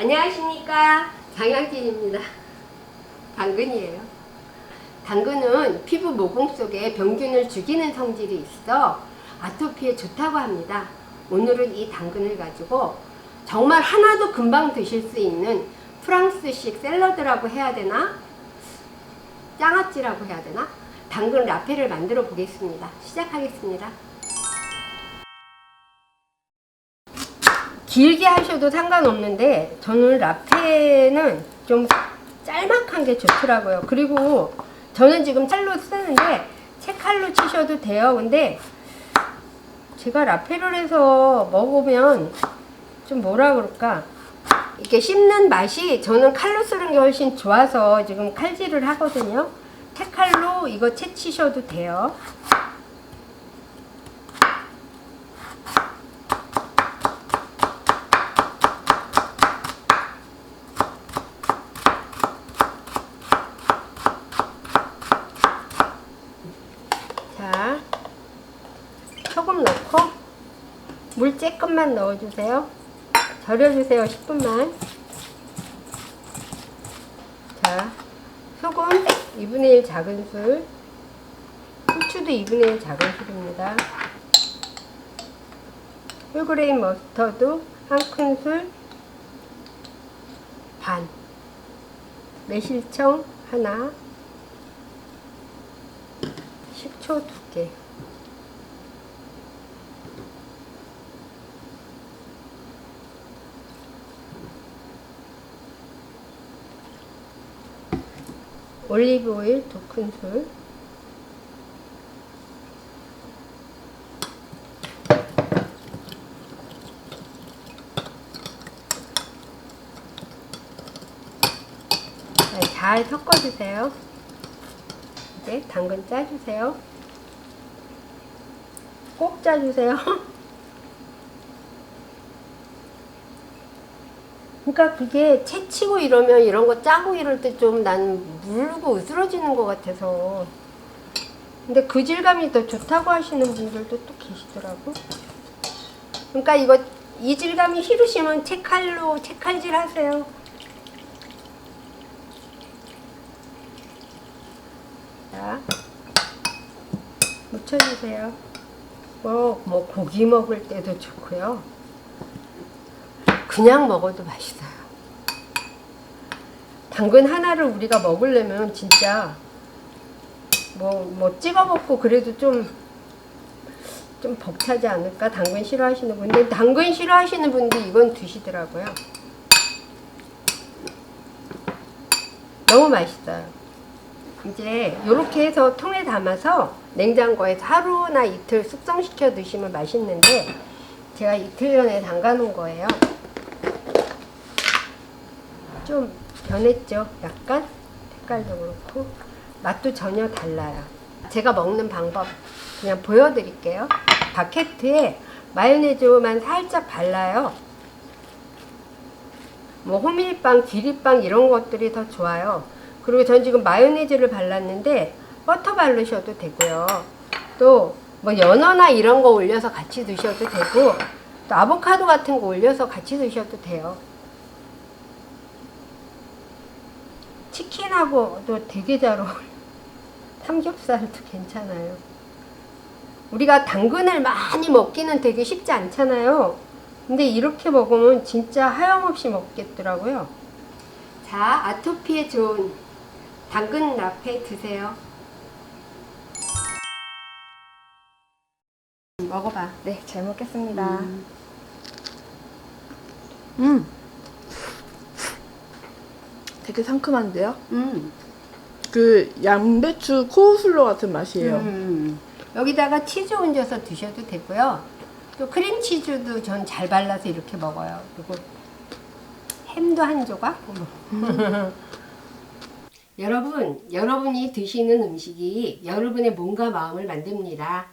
안녕하십니까 장양진입니다. 당근이에요. 당근은 피부 모공 속에 병균을 죽이는 성질이 있어 아토피에 좋다고 합니다. 오늘은 이 당근을 가지고 정말 하나도 금방 드실 수 있는 프랑스식 샐러드라고 해야 되나? 장아찌라고 해야 되나? 당근 라페를 만들어 보겠습니다. 시작하겠습니다. 길게 하셔도 상관없는데 저는 라페는 좀 짤막한 게 좋더라고요. 그리고 저는 지금 찰로 쓰는데 채칼로 치셔도 돼요. 근데 제가 라페를 해서 먹으면 좀 뭐라 그럴까 이렇게 씹는 맛이 저는 칼로 쓰는 게 훨씬 좋아서 지금 칼질을 하거든요. 채칼로 이거 채치셔도 돼요. 자, 소금 넣고 물 조금만 넣어주세요. 절여주세요. 10분만. 자, 소금 2분의 1 작은 술, 후추도 2분의 1 작은 술입니다. 홀그레인 머스터드 한 큰술 반, 매실청 하나, 식초 두 개. 올리브 오일 두 큰술. 네, 잘 섞어주세요. 이제 당근 짜주세요. 꼭 짜주세요. 그러니까 그게 채치고 이러면 이런 거 짜고 이럴 때 좀 난 물고 으스러지는 것 같아서. 근데 그 질감이 더 좋다고 하시는 분들도 또 계시더라고. 그러니까 이거 이 질감이 싫으시면 채칼로 채칼질 하세요. 자, 묻혀주세요. 뭐, 뭐 고기 먹을 때도 좋고요. 그냥 먹어도 맛있어요. 당근 하나를 우리가 먹으려면 진짜 뭐, 뭐 찍어 먹고 그래도 좀, 좀 벅차지 않을까? 당근 싫어하시는 분들. 당근 싫어하시는 분들 이건 드시더라고요. 너무 맛있어요. 이제 이렇게 해서 통에 담아서 냉장고에서 하루나 이틀 숙성시켜 드시면 맛있는데 제가 이틀 전에 담가 놓은 거예요. 좀 변했죠. 약간 색깔도 그렇고 맛도 전혀 달라요. 제가 먹는 방법 그냥 보여드릴게요. 바게트에 마요네즈만 살짝 발라요. 뭐 호밀빵, 기리빵 이런 것들이 더 좋아요. 그리고 전 지금 마요네즈를 발랐는데 버터 바르셔도 되고요. 또 뭐 연어나 이런 거 올려서 같이 드셔도 되고 또 아보카도 같은 거 올려서 같이 드셔도 돼요. 치킨하고도 되게 잘 어울려. 삼겹살도 괜찮아요. 우리가 당근을 많이 먹기는 되게 쉽지 않잖아요. 근데 이렇게 먹으면 진짜 하염없이 먹겠더라고요. 자, 아토피에 좋은 당근 라페 드세요. 먹어봐. 네, 잘 먹겠습니다. 음. 음. 되게 상큼한데요? 음. 그 양배추 코우슬로 같은 맛이에요. 음. 여기다가 치즈 얹어서 드셔도 되고요. 또 크림치즈도 전 잘 발라서 이렇게 먹어요. 그리고 햄도 한 조각. 어머. 여러분, 여러분이 드시는 음식이 여러분의 몸과 마음을 만듭니다.